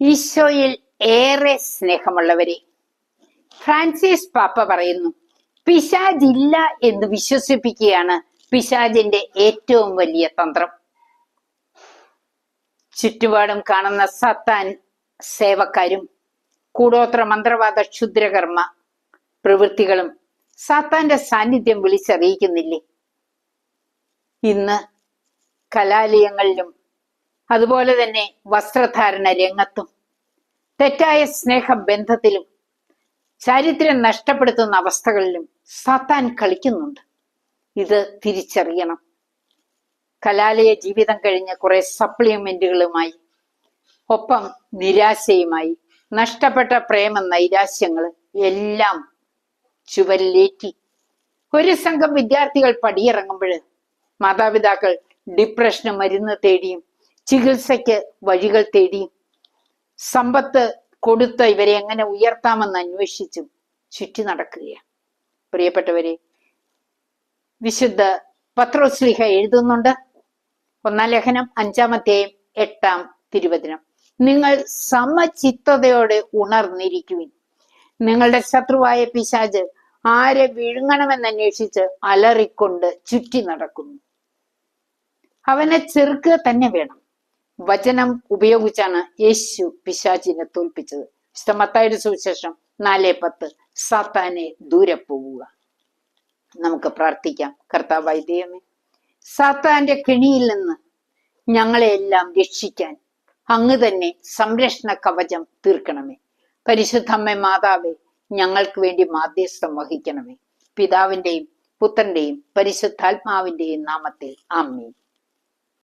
ഈശോയിൽ ഏറെ സ്നേഹമുള്ളവരെ ഫ്രാൻസിസ് പാപ്പ പറയുന്നു പിശാജ് പിശാജില്ല എന്ന് വിശ്വസിപ്പിക്കുകയാണ് പിശാജിന്റെ ഏറ്റവും വലിയ തന്ത്രം. ചുറ്റുപാടും കാണുന്ന സത്താൻ സേവക്കാരും കൂടോത്ര മന്ത്രവാദ ക്ഷുദ്രകർമ്മ പ്രവൃത്തികളും സാത്താന്റെ സാന്നിധ്യം വിളിച്ചറിയിക്കുന്നില്ലേ? ഇന്ന് കലാലയങ്ങളിലും അതുപോലെ തന്നെ വസ്ത്രധാരണ രംഗത്തും. തെറ്റായ സ്നേഹബന്ധത്തിലും ചാരിത്രം നഷ്ടപ്പെടുത്തുന്ന അവസ്ഥകളിലും സാത്താൻ കളിക്കുന്നുണ്ട്. ഇത് തിരിച്ചറിയണം. കലാലയ ജീവിതം കഴിഞ്ഞ് കുറെ സപ്ലിമെന്റുകളുമായി ഒപ്പം നിരാശയുമായി നഷ്ടപ്പെട്ട പ്രേമ നൈരാശ്യങ്ങൾ എല്ലാം ചുവരിലേറ്റി. ഒരു സംഘം വിദ്യാർത്ഥികൾ പടിയിറങ്ങുമ്പോൾ മാതാപിതാക്കൾ ഡിപ്രഷന് മരുന്ന് തേടിയും ചികിത്സയ്ക്ക് വഴികൾ തേടി സമ്പത്ത് കൊടുത്ത് ഇവരെ എങ്ങനെ ഉയർത്താമെന്ന് അന്വേഷിച്ചും ചുറ്റി നടക്കുകയാണ്. പ്രിയപ്പെട്ടവരെ വിശുദ്ധ പത്രോസ്ലിഹ എഴുതുന്നുണ്ട്. ഒന്നാം ലേഖനം അഞ്ചാമത്തെയും എട്ടാം തിരുവചനം. നിങ്ങൾ സമചിത്തതയോടെ ഉണർന്നിരിക്കുവിൻ. നിങ്ങളുടെ ശത്രുവായ പിശാജ് ആരെ വിഴുങ്ങണമെന്ന് അന്വേഷിച്ച് അലറിക്കൊണ്ട് ചുറ്റി നടക്കുന്നു. അവനെ ചെറുക്കുക തന്നെ വേണം. വചനം ഉപയോഗിച്ചാണ് യേശു പിശാചിനെ തോൽപ്പിച്ചത്. വിശുദ്ധമത്തായുടെ സുവിശേഷം നാല് പത്ത്. സാത്താനെ ദൂരെ പോവുക. നമുക്ക് പ്രാർത്ഥിക്കാം. കർത്താവ് ദൈവമേ സാത്താന്റെ കെണിയിൽ നിന്ന് ഞങ്ങളെ എല്ലാം രക്ഷിക്കാൻ അങ്ങ് തന്നെ സംരക്ഷണ കവചം തീർക്കണമേ. പരിശുദ്ധമ്മ മാതാവേ ഞങ്ങൾക്ക് വേണ്ടി മാധ്യസ്ഥം വഹിക്കണമേ. പിതാവിന്റെയും പുത്രന്റെയും പരിശുദ്ധാത്മാവിന്റെയും നാമത്തിൽ ആമീൻ.